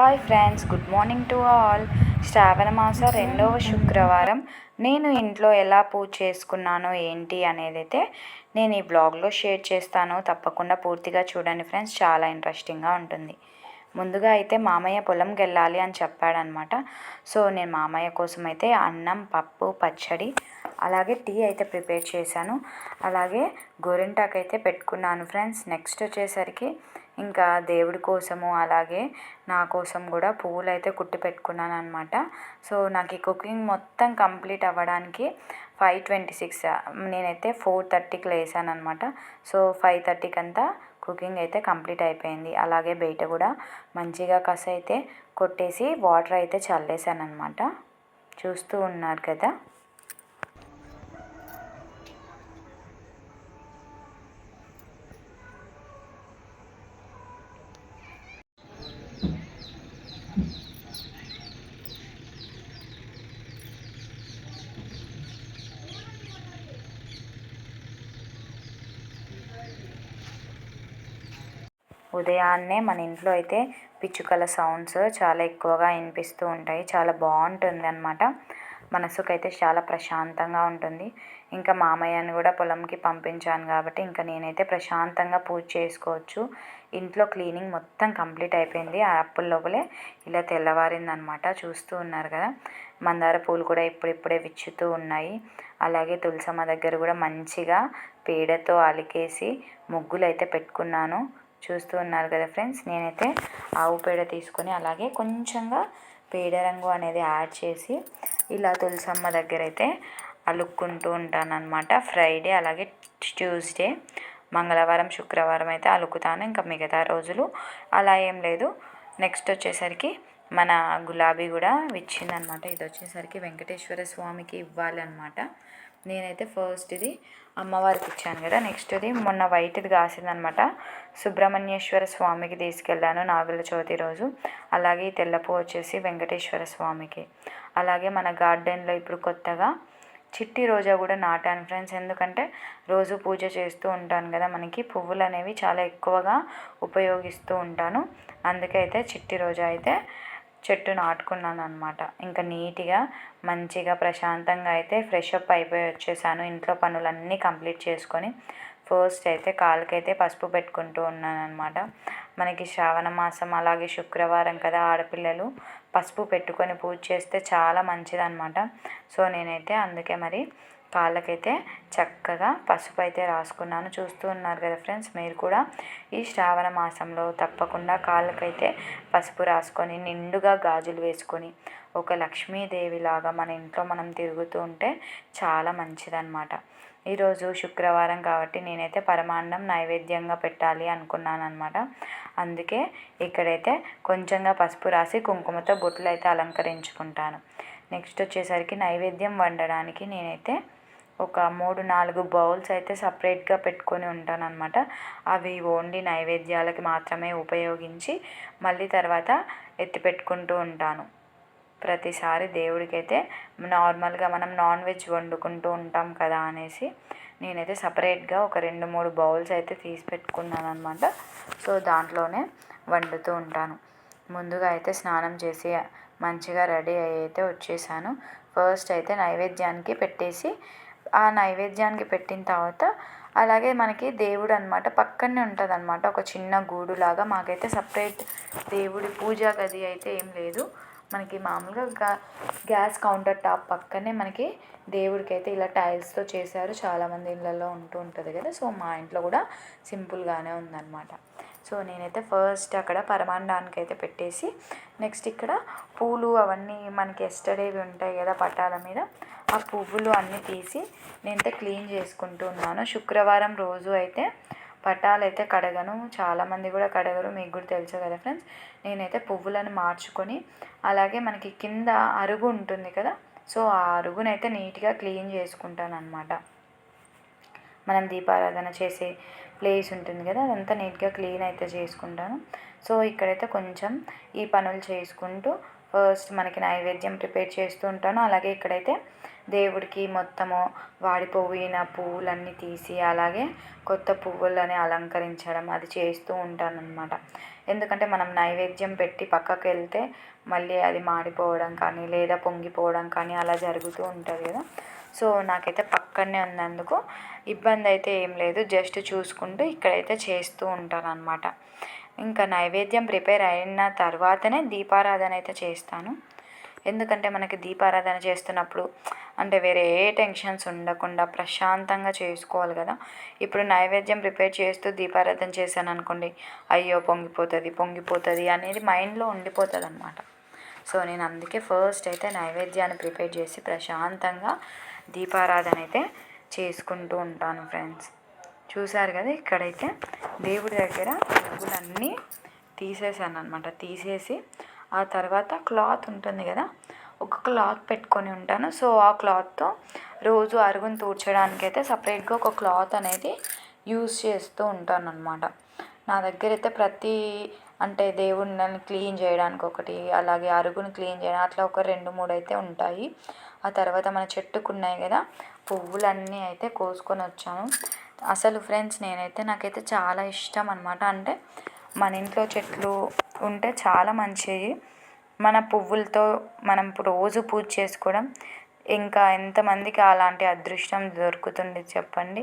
Hi friends good morning to all. శ్రావణ మాస రెండవ శుక్రవారం. నేను ఇంట్లో ఎలా పూజ చేసుకున్నానో ఏంటి అనేది అయితే నేను ఈ బ్లాగ్లో షేర్ చేస్తాను. తప్పకుండా పూర్తిగా చూడండి ఫ్రెండ్స్ చాలా ఇంట్రెస్టింగ్గా ఉంటుంది. ముందుగా అయితే మామయ్య పొలంకి వెళ్ళాలి అని చెప్పాడనమాట. సో నేను మామయ్య కోసం అయితే అన్నం పప్పు పచ్చడి అలాగే టీ అయితే ప్రిపేర్ చేశాను. అలాగే గోరింటాకు అయితే పెట్టుకున్నాను ఫ్రెండ్స్. నెక్స్ట్ వచ్చేసరికి ఇంకా దేవుడి కోసము అలాగే నా కోసం కూడా పువ్వులు అయితే కుట్టి పెట్టుకున్నాను అనమాట సో నాకు ఈ కుకింగ్ మొత్తం కంప్లీట్ అవ్వడానికి ఫైవ్ ట్వంటీ సిక్స్ నేనైతే ఫోర్ థర్టీకి లేసాను అనమాట సో ఫైవ్ థర్టీకి అంతా కుకింగ్ అయితే కంప్లీట్ అయిపోయింది. అలాగే బయట కూడా మంచిగా కస అయితే కొట్టేసి వాటర్ అయితే చల్లేసాను అనమాట చూస్తూ ఉన్నారు కదా? ఉదయాన్నే మన ఇంట్లో అయితే పిచ్చుకల సౌండ్స్ చాలా ఎక్కువగా వినిపిస్తూ ఉంటాయి. చాలా బాగుంటుంది అనమాట మనసుకైతే చాలా ప్రశాంతంగా ఉంటుంది. ఇంకా మామయ్యని కూడా పొలంకి పంపించాను కాబట్టి ఇంకా నేనైతే ప్రశాంతంగా పూజ చేసుకోవచ్చు. ఇంట్లో క్లీనింగ్ మొత్తం కంప్లీట్ అయిపోయింది. ఆ అప్పుల లోపలే ఇలా తెల్లవారిందనమాట చూస్తూ ఉన్నారు కదా. మందార పూలు కూడా ఇప్పుడిప్పుడే విచ్చుతూ ఉన్నాయి. అలాగే తులసమ్మ దగ్గర కూడా మంచిగా పేడతో అలికేసి ముగ్గులు అయితే పెట్టుకున్నాను. చూస్తూ ఉన్నారు కదా ఫ్రెండ్స్. నేనైతే ఆవు పేడ తీసుకొని అలాగే కొంచెంగా పేడ రంగు అనేది యాడ్ చేసి ఇలా తులసమ్మ దగ్గర అయితే అలుక్కుంటూ ఉంటాను అనమాట ఫ్రైడే అలాగే ట్యూస్డే మంగళవారం శుక్రవారం అయితే అలుకుతాను. ఇంకా మిగతా రోజులు అలా ఏం లేదు. నెక్స్ట్ వచ్చేసరికి మన గులాబీ కూడా విచ్చిందనమాట ఇది వచ్చేసరికి వెంకటేశ్వర స్వామికి ఇవ్వాలన్నమాట. నేనైతే ఫస్ట్ ఇది అమ్మవారికి ఇచ్చాను కదా నెక్స్ట్ ఇది మొన్న వైట్ది కాసిందనమాట. సుబ్రహ్మణ్యేశ్వర స్వామికి తీసుకెళ్ళాను నాగుల చవితి రోజు. అలాగే ఈ తెల్లపు వచ్చేసి వెంకటేశ్వర స్వామికి. అలాగే మన గార్డెన్లో ఇప్పుడు కొత్తగా చిట్టి రోజా కూడా నాటాను ఫ్రెండ్స్. ఎందుకంటే రోజు పూజ చేస్తూ ఉంటాను కదా మనకి పువ్వులు అనేవి చాలా ఎక్కువగా ఉపయోగిస్తూ ఉంటాను. అందుకే అయితే చిట్టి రోజా అయితే చెట్టు నాటుకున్నాను అనమాట ఇంకా నీట్గా మంచిగా ప్రశాంతంగా అయితే ఫ్రెష్ అప్ అయిపోయి వచ్చేసాను. ఇంట్లో పనులన్నీ కంప్లీట్ చేసుకొని ఫస్ట్ అయితే కాలుకైతే పసుపు పెట్టుకుంటూ ఉన్నాను అనమాట మనకి శ్రావణ మాసం అలాగే శుక్రవారం కదా ఆడపిల్లలు పసుపు పెట్టుకొని పూజ చేస్తే చాలా మంచిదన్నమాట. సో నేనైతే అందుకే మరి కాళ్ళకైతే చక్కగా పసుపు అయితే రాసుకున్నాను. చూస్తూ ఉన్నారు కదా ఫ్రెండ్స్ మీరు కూడా ఈ శ్రావణ మాసంలో తప్పకుండా కాళ్ళకైతే పసుపు రాసుకొని నిండుగా గాజులు వేసుకొని ఒక లక్ష్మీదేవిలాగా మన ఇంట్లో మనం తిరుగుతూ ఉంటే చాలా మంచిదన్నమాట. ఈరోజు శుక్రవారం కాబట్టి నేనైతే పరమాన్నం నైవేద్యంగా పెట్టాలి అనుకున్నాను అనమాట అందుకే ఇక్కడైతే కొంచెంగా పసుపు రాసి కుంకుమతో బొట్లు అయితే అలంకరించుకుంటాను. నెక్స్ట్ వచ్చేసరికి నైవేద్యం వండడానికి నేనైతే ఒక మూడు నాలుగు బౌల్స్ అయితే సపరేట్గా పెట్టుకొని ఉంటాను అనమాట అవి ఓన్లీ నైవేద్యాలకి మాత్రమే ఉపయోగించి మళ్ళీ తర్వాత ఎత్తి పెట్టుకుంటూ ఉంటాను. ప్రతిసారి దేవుడికైతే నార్మల్గా మనం నాన్ వెజ్ వండుకుంటూ ఉంటాం కదా అనేసి నేనైతే సపరేట్గా ఒక రెండు మూడు బౌల్స్ అయితే తీసి పెట్టుకున్నాను అనమాట సో దాంట్లోనే వండుతూ ఉంటాను. ముందుగా అయితే స్నానం చేసి మంచిగా రెడీ అయ్యి అయితే వచ్చేసాను. ఫస్ట్ అయితే నైవేద్యానికి పెట్టేసి ఆ నైవేద్యానికి పెట్టిన తర్వాత అలాగే మనకి దేవుడు అనమాట పక్కనే ఉంటుంది అనమాట ఒక చిన్న గూడులాగా మాకైతే సపరేట్ దేవుడి పూజా గది అయితే ఏం లేదు. మనకి మామూలుగా గ్యాస్ కౌంటర్ టాప్ పక్కనే మనకి దేవుడికి అయితే ఇలా టైల్స్తో చేశారు. చాలామంది ఇళ్ళల్లో ఉంటూ ఉంటుంది కదా. సో మా ఇంట్లో కూడా సింపుల్గానే ఉందన్నమాట. సో నేనైతే ఫస్ట్ అక్కడ పరమాండానికి అయితే పెట్టేసి నెక్స్ట్ ఇక్కడ పూలు అవన్నీ మనకి ఎస్టర్డేవి ఉంటాయి కదా పటాల మీద ఆ పువ్వులు అన్నీ తీసి నేనైతే క్లీన్ చేసుకుంటూ ఉన్నాను. శుక్రవారం రోజు అయితే పటాలు అయితే కడగను. చాలామంది కూడా కడగరు. మీకు కూడా తెలుసు కదా ఫ్రెండ్స్. నేనైతే పువ్వులను మార్చుకొని అలాగే మనకి కింద అరుగు ఉంటుంది కదా సో ఆ అరుగునైతే నీట్గా క్లీన్ చేసుకుంటాను అనమాట మనం దీపారాధన చేసే ప్లేస్ ఉంటుంది కదా అదంతా నీట్గా క్లీన్ అయితే చేసుకుంటాను. సో ఇక్కడైతే కొంచెం ఈ పనులు చేసుకుంటూ ఫస్ట్ మనకి నైవేద్యం ప్రిపేర్ చేస్తూ ఉంటాను. అలాగే ఇక్కడైతే దేవుడికి మొత్తము వాడిపోయిన పువ్వులన్నీ తీసి అలాగే కొత్త పువ్వులని అలంకరించడం అది చేస్తూ ఉంటాను అనమాట ఎందుకంటే మనం నైవేద్యం పెట్టి పక్కకు వెళ్తే మళ్ళీ అది మాడిపోవడం కానీ లేదా పొంగిపోవడం కానీ అలా జరుగుతూ ఉంటుంది కదా. సో నాకైతే పక్కనే ఉన్నందుకు ఇబ్బంది అయితే ఏం లేదు. జస్ట్ చూసుకుంటూ ఇక్కడైతే చేస్తూ ఉంటాను అనమాట ఇంకా నైవేద్యం ప్రిపేర్ అయిన తర్వాతనే దీపారాధన అయితే చేస్తాను. ఎందుకంటే మనకి దీపారాధన చేస్తున్నప్పుడు అంటే వేరే ఏ టెన్షన్స్ ఉండకుండా ప్రశాంతంగా చేసుకోవాలి కదా. ఇప్పుడు నైవేద్యం ప్రిపేర్ చేస్తూ దీపారాధన చేశాను అనుకోండి అయ్యో పొంగిపోతుంది పొంగిపోతుంది అనేది మైండ్లో ఉండిపోతుంది అనమాట సో నేను అందుకే ఫస్ట్ అయితే నైవేద్యాన్ని ప్రిపేర్ చేసి ప్రశాంతంగా దీపారాధన అయితే చేసుకుంటూ ఉంటాను ఫ్రెండ్స్. చూసారు కదా ఇక్కడైతే దేవుడి దగ్గర పువ్వులన్నీ తీసేసాను అనమాట తీసేసి ఆ తర్వాత క్లాత్ ఉంటుంది కదా ఒక క్లాత్ పెట్టుకొని ఉంటాను. సో ఆ క్లాత్తో రోజు అరుగును తూడ్చడానికి అయితే సపరేట్గా ఒక క్లాత్ అనేది యూస్ చేస్తూ ఉంటాను అనమాట నా దగ్గర అయితే ప్రతి అంటే దేవుడిని క్లీన్ చేయడానికి ఒకటి అలాగే అరుగును క్లీన్ చేయడం అట్లా ఒక రెండు మూడు అయితే ఉంటాయి. ఆ తర్వాత మన చెట్టుకున్నాయి కదా పువ్వులన్నీ అయితే కోసుకొని వచ్చాను. అసలు ఫ్రెండ్స్ నేనైతే నాకైతే చాలా ఇష్టం అనమాట అంటే మన ఇంట్లో చెట్లు ఉంటే చాలా మంచిది. మన పువ్వులతో మనం రోజు పూజ చేసుకోవడం ఇంకా ఎంతమందికి అలాంటి అదృష్టం దొరుకుతుంది చెప్పండి.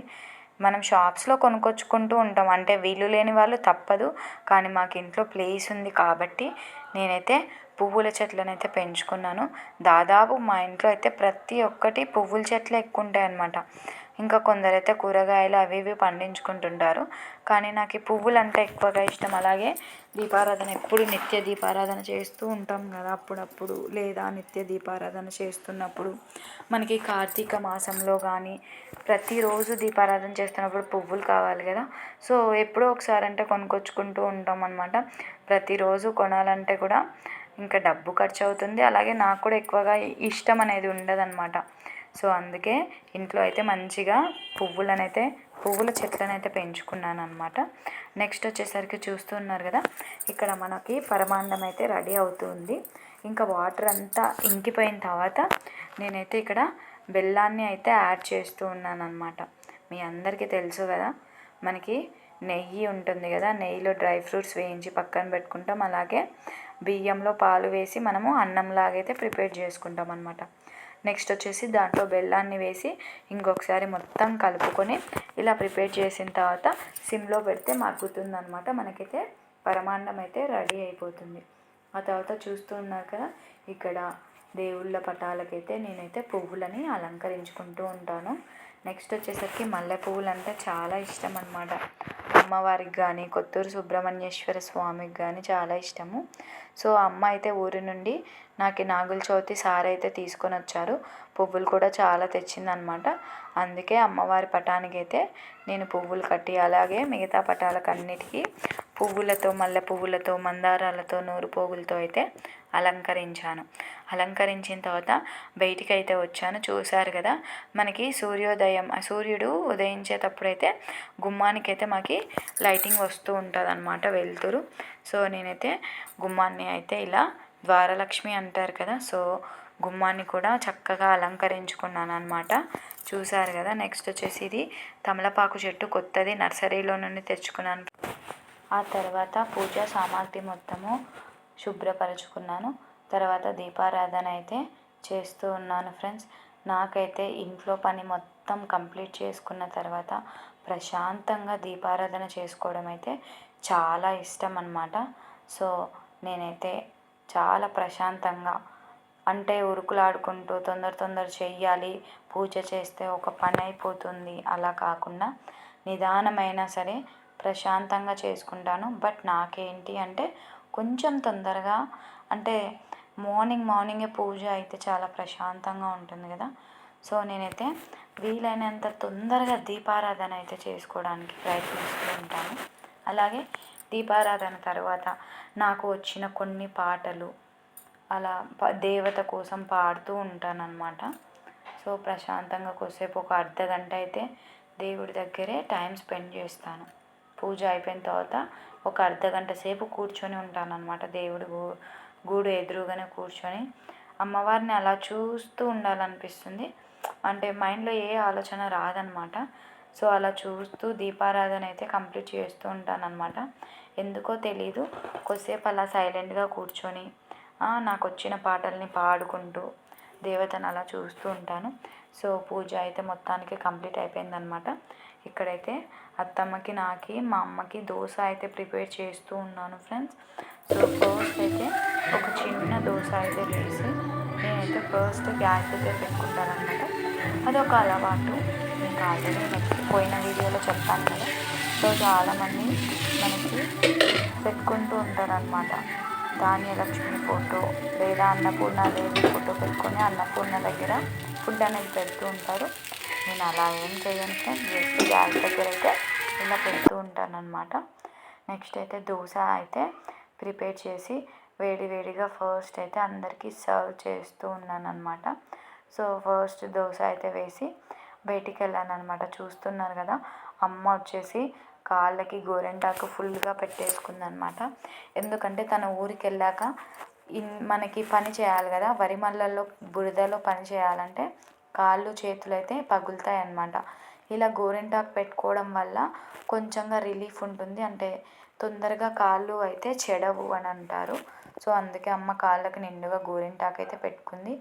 మనం షాప్స్లో కొనుక్కొచ్చుకుంటూ ఉంటాం. అంటే వీలు లేని వాళ్ళు తప్పదు. కానీ మాకు ఇంట్లో ప్లేస్ ఉంది కాబట్టి నేనైతే పువ్వుల చెట్లను అయితే పెంచుకున్నాను. దాదాపు మా ఇంట్లో అయితే ప్రతి ఒక్కటి పువ్వుల చెట్లు ఎక్కువ ఉంటాయి అన్నమాట ఇంకా కొందరైతే కూరగాయలు అవి ఇవి పండించుకుంటుంటారు. కానీ నాకు ఈ పువ్వులు అంటే ఎక్కువగా ఇష్టం. అలాగే దీపారాధన ఎప్పుడు నిత్య దీపారాధన చేస్తూ ఉంటాం కదా అప్పుడప్పుడు లేదా నిత్య దీపారాధన చేస్తున్నప్పుడు. మనకి కార్తీక మాసంలో కానీ ప్రతిరోజు దీపారాధన చేస్తున్నప్పుడు పువ్వులు కావాలి కదా. సో ఎప్పుడో ఒకసారి అంటే కొనుక్కొచ్చుకుంటూ ఉంటాం అనమాట ప్రతిరోజు కొనాలంటే కూడా ఇంకా డబ్బు ఖర్చు అవుతుంది అలాగే నాకు కూడా ఎక్కువగా ఇష్టం అనేది ఉండదన్నమాట. సో అందుకే ఇంట్లో అయితే మంచిగా పువ్వులను అయితే పువ్వుల చెట్లను అయితే పెంచుకున్నాను అనమాట నెక్స్ట్ వచ్చేసరికి చూస్తున్నారు కదా ఇక్కడ మనకి పరమాండం అయితే రెడీ అవుతుంది. ఇంకా వాటర్ అంతా ఇంకిపోయిన తర్వాత నేనైతే ఇక్కడ బెల్లాన్ని అయితే యాడ్ చేస్తూ ఉన్నాను అనమాట మీ అందరికీ తెలుసు కదా మనకి నెయ్యి ఉంటుంది కదా నెయ్యిలో డ్రై ఫ్రూట్స్ వేయించి పక్కన పెట్టుకుంటాం. అలాగే బియ్యంలో పాలు వేసి మనము అన్నంలాగైతే ప్రిపేర్ చేసుకుంటాం అనమాట నెక్స్ట్ వచ్చేసి దాంట్లో బెల్లాన్ని వేసి ఇంకొకసారి మొత్తం కలుపుకొని ఇలా ప్రిపేర్ చేసిన తర్వాత సిమ్లో పెడితే మగ్గుతుంది అనమాట మనకైతే పరమాన్నం అయితే రెడీ అయిపోతుంది. ఆ తర్వాత చూస్తూ కదా ఇక్కడ దేవుళ్ళ పటాలకైతే నేనైతే పువ్వులని అలంకరించుకుంటూ ఉంటాను. నెక్స్ట్ వచ్చేసరికి మల్లె పువ్వులు అంటే చాలా ఇష్టం అనమాట అమ్మవారికి కానీ కొత్తూరు సుబ్రహ్మణ్యేశ్వర స్వామికి కానీ చాలా ఇష్టము. సో అమ్మ అయితే ఊరి నుండి నాకు నాగుల చవితి సారి అయితే తీసుకొని వచ్చారు. పువ్వులు కూడా చాలా తెచ్చిందనమాట. అందుకే అమ్మవారి పటానికి అయితే నేను పువ్వులు కట్టి అలాగే మిగతా పటాలకు అన్నిటికీ పువ్వులతో మల్లె పువ్వులతో మందారాలతో నూరు పోగులతో అయితే అలంకరించాను. అలంకరించిన తర్వాత బయటికి అయితే వచ్చాను. చూశారు కదా మనకి సూర్యోదయం సూర్యుడు ఉదయించేటప్పుడు అయితే గుమ్మానికి అయితే మాకు లైటింగ్ వస్తూ ఉంటుంది అనమాట వెలుతురు. సో నేనైతే గుమ్మాన్ని అయితే ఇలా ద్వారలక్ష్మి అంటారు కదా సో గుమ్మాన్ని కూడా చక్కగా అలంకరించుకున్నాను అనమాట చూసారు కదా నెక్స్ట్ వచ్చేసి ఇది తమలపాకు చెట్టు కొత్తది నర్సరీలో నుండి తెచ్చుకున్నాను. ఆ తర్వాత పూజా సామాగ్రి మొత్తము శుభ్రపరచుకున్నాను. తర్వాత దీపారాధన అయితే చేస్తూ ఉన్నాను ఫ్రెండ్స్. నాకైతే ఇంట్లో పని మొత్తం కంప్లీట్ చేసుకున్న తర్వాత ప్రశాంతంగా దీపారాధన చేసుకోవడం అయితే చాలా ఇష్టం అన్నమాట. సో నేనైతే చాలా ప్రశాంతంగా అంటే ఉరుకులాడుకుంటూ తొందర తొందర చెయ్యాలి పూజ చేస్తే ఒక పని అయిపోతుంది అలా కాకుండా నిదానమైనా సరే ప్రశాంతంగా చేసుకుంటాను. బట్ నాకేంటి అంటే కొంచెం తొందరగా అంటే మార్నింగ్ మార్నింగే పూజ అయితే చాలా ప్రశాంతంగా ఉంటుంది కదా. సో నేనైతే వీలైనంత తొందరగా దీపారాధన అయితే చేసుకోవడానికి ప్రయత్నిస్తూ ఉంటాను. అలాగే దీపారాధన తర్వాత నాకు వచ్చిన కొన్ని పాటలు అలా దేవత కోసం పాడుతూ ఉంటానన్నమాట. సో ప్రశాంతంగా కొద్దిసేపు ఒక అర్ధ గంట అయితే దేవుడి దగ్గరే టైం స్పెండ్ చేస్తాను. పూజ అయిపోయిన తర్వాత ఒక అర్ధ గంట సేపు కూర్చొని ఉంటానన్నమాట దేవుడి గూడు ఎదురుగానే కూర్చొని అమ్మవారిని అలా చూస్తూ ఉండాలనిపిస్తుంది. అంటే మైండ్లో ఏ ఆలోచన రాదనమాట. సో అలా చూస్తూ దీపారాధన అయితే కంప్లీట్ చేస్తూ ఉంటానన్నమాట ఎందుకో తెలీదు. కొద్దిసేపు అలా సైలెంట్గా కూర్చొని నాకు వచ్చిన పాటల్ని పాడుకుంటూ దేవతను అలా చూస్తూ ఉంటాను. సో పూజ అయితే మొత్తానికి కంప్లీట్ అయిపోయిందనమాట. ఇక్కడైతే అత్తమ్మకి నాకి మా అమ్మకి దోశ అయితే ప్రిపేర్ చేస్తూ ఉన్నాను ఫ్రెండ్స్. సో ఫస్ట్ అయితే ఒక చిన్న దోశ అయితే వేసి నేనైతే ఫస్ట్ గ్యాస్ అయితే పెట్టుకుంటాను అనమాట అదొక అలవాటు. ఇంకా ఆల్రెడీ నెక్స్ట్ పోయిన వీడియోలో చెప్పాను కదా. సో చాలామంది మనకి పెట్టుకుంటూ ఉంటారనమాట ధాన్యలక్ష్మి ఫోటో లేదా అన్నపూర్ణ దేవి ఫోటో పెట్టుకొని అన్నపూర్ణ దగ్గర ఫుడ్ అనేది పెడుతూ ఉంటారు. నేను అలా ఏం చేయను ఫ్రెండ్స్. జస్ట్ గ్యాస్ దగ్గర అయితే ఇలా పెడుతూ ఉంటాను అనమాట నెక్స్ట్ అయితే దోశ అయితే ప్రిపేర్ చేసి వేడి వేడిగా ఫస్ట్ అయితే అందరికీ సర్వ్ చేస్తూ ఉన్నాను అనమాట సో ఫస్ట్ దోశ అయితే వేసి బయటికి వెళ్ళాను అనమాట చూస్తున్నారు కదా అమ్మ వచ్చేసి కాళ్ళకి గోరెంటాకు ఫుల్గా పెట్టేసుకుందనమాట ఎందుకంటే తన ఊరికి వెళ్ళాక ఇన్ మనకి పని చేయాలి కదా వరి మళ్ళల్లో బురదలో పని చేయాలంటే కాళ్ళు చేతులు అయితే పగులుతాయి అన్నమాట ఇలా గోరింటాకు పెట్టుకోవడం వల్ల కొంచెంగా రిలీఫ్ ఉంటుంది. అంటే తొందరగా కాళ్ళు అయితే చెడవు అని అంటారు. సో అందుకే అమ్మ కాళ్ళకి నిండుగా గోరింటాకు అయితే పెట్టుకుంది.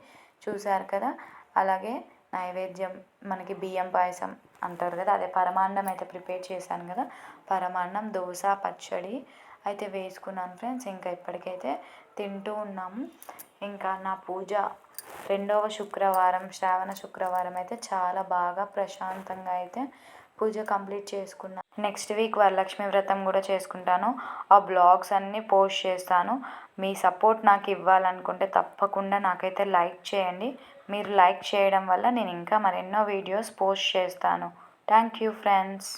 చూశారు కదా? అలాగే నైవేద్యం మనకి బియ్యం పాయసం అంటారు కదా? అదే పరమాన్నం అయితే ప్రిపేర్ చేశాను కదా? పరమాన్నం దోశ పచ్చడి అయితే వేసుకున్నాను ఫ్రెండ్స్. ఇంకా ఇప్పటికైతే తింటూ ఉన్నాము. ఇంకా నా పూజ రెండవ శుక్రవారం శ్రావణ శుక్రవారం అయితే చాలా బాగా ప్రశాంతంగా అయితే పూజ కంప్లీట్ చేసుకున్నాను నెక్స్ట్ వీక్ వరలక్ష్మి వ్రతం కూడా చేసుకుంటాను. ఆ బ్లాగ్స్ అన్నీ పోస్ట్ చేస్తాను. మీ సపోర్ట్ నాకు ఇవ్వాలనుకుంటే తప్పకుండా నాకైతే లైక్ చేయండి. మీరు లైక్ చేయడం వల్ల నేను ఇంకా మరెన్నో వీడియోస్ పోస్ట్ చేస్తాను. Thank you friends.